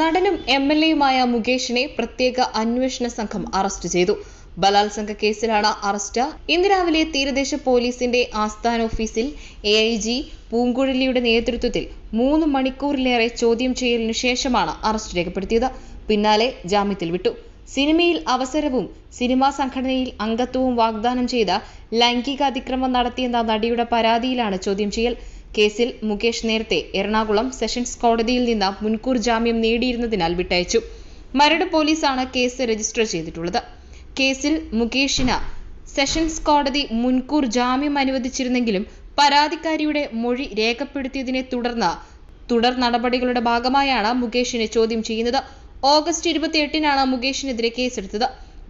നടനും M L എയുമായ മുകേഷിനെ പ്രത്യേക അന്വേഷണ സംഘം അറസ്റ്റ് ചെയ്തു. ബലാത്സംഗ കേസിലാണ് അറസ്റ്റ്. ഇന്ന് രാവിലെ തീരദേശ പോലീസിന്റെ ആസ്ഥാന ഓഫീസിൽ എ ഐ ജി പൂങ്കുഴലിയുടെ നേതൃത്വത്തിൽ മൂന്ന് മണിക്കൂറിലേറെ ചോദ്യം ചെയ്യലിനു ശേഷമാണ് അറസ്റ്റ് രേഖപ്പെടുത്തിയത്. പിന്നാലെ ജാമ്യത്തിൽ വിട്ടു. സിനിമയിൽ അവസരവും സിനിമാ സംഘടനയിൽ അംഗത്വവും വാഗ്ദാനം ചെയ്ത ലൈംഗിക അതിക്രമം നടത്തിയെന്ന നടിയുടെ പരാതിയിലാണ് ചോദ്യം ചെയ്യൽ. കേസിൽ മുകേഷ് നേരത്തെ എറണാകുളം സെഷൻസ് കോടതിയിൽ നിന്ന് മുൻകൂർ ജാമ്യം നേടിയിരുന്നതിനാൽ വിട്ടയച്ചു. മരട് പോലീസാണ് കേസ് രജിസ്റ്റർ ചെയ്തിട്ടുള്ളത്. കേസിൽ മുകേഷിന് സെഷൻസ് കോടതി മുൻകൂർ ജാമ്യം അനുവദിച്ചിരുന്നെങ്കിലും പരാതിക്കാരിയുടെ മൊഴി രേഖപ്പെടുത്തിയതിനെ തുടർന്ന് തുടർ നടപടികളുടെ ഭാഗമായാണ് മുകേഷിനെ ചോദ്യം ചെയ്യുന്നത്. ഓഗസ്റ്റ് ഇരുപത്തി എട്ടിനാണ് മുകേഷിനെതിരെ കേസെടുത്തത്.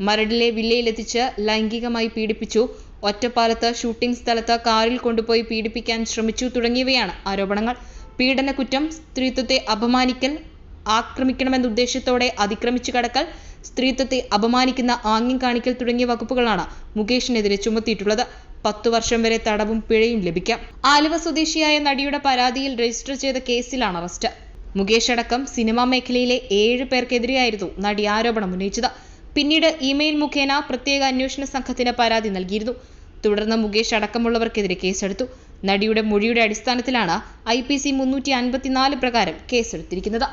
മരടിലെ വില്ലയിലെത്തിച്ച് ലൈംഗികമായി പീഡിപ്പിച്ചു. ഒറ്റപ്പാലത്ത് ഷൂട്ടിംഗ് സ്ഥലത്ത് കാറിൽ കൊണ്ടുപോയി പീഡിപ്പിക്കാൻ ശ്രമിച്ചു തുടങ്ങിയവയാണ് ആരോപണങ്ങൾ. പീഡനക്കുറ്റം സ്ത്രീത്വത്തെ അപമാനിക്കൽ ആക്രമിക്കണമെന്ന ഉദ്ദേശത്തോടെ അതിക്രമിച്ചു കടക്കൽ സ്ത്രീത്വത്തെ അപമാനിക്കുന്ന ആംഗ്യം കാണിക്കൽ തുടങ്ങിയ വകുപ്പുകളാണ് മുകേഷിനെതിരെ ചുമത്തിയിട്ടുള്ളത്. പത്തു വർഷം വരെ തടവും പിഴയും ലഭിക്കാം. ആലുവ സ്വദേശിയായ നടിയുടെ പരാതിയിൽ രജിസ്റ്റർ ചെയ്ത കേസിലാണ് അറസ്റ്റ്. മുകേഷ് അടക്കം സിനിമാ മേഖലയിലെ ഏഴ് പേർക്കെതിരെയായിരുന്നു നടി ആരോപണം ഉന്നയിച്ചത്. പിന്നീട് ഇമെയിൽ മുഖേന പ്രത്യേക അന്വേഷണ സംഘത്തിന് പരാതി നൽകിയിരുന്നു. തുടർന്ന് മുകേഷ് അടക്കമുള്ളവർക്കെതിരെ കേസെടുത്തു. നടിയുടെ മൊഴിയുടെ അടിസ്ഥാനത്തിലാണ് ഐ പി സി മുന്നൂറ്റി അൻപത്തിനാല് പ്രകാരം കേസെടുത്തിരിക്കുന്നത്.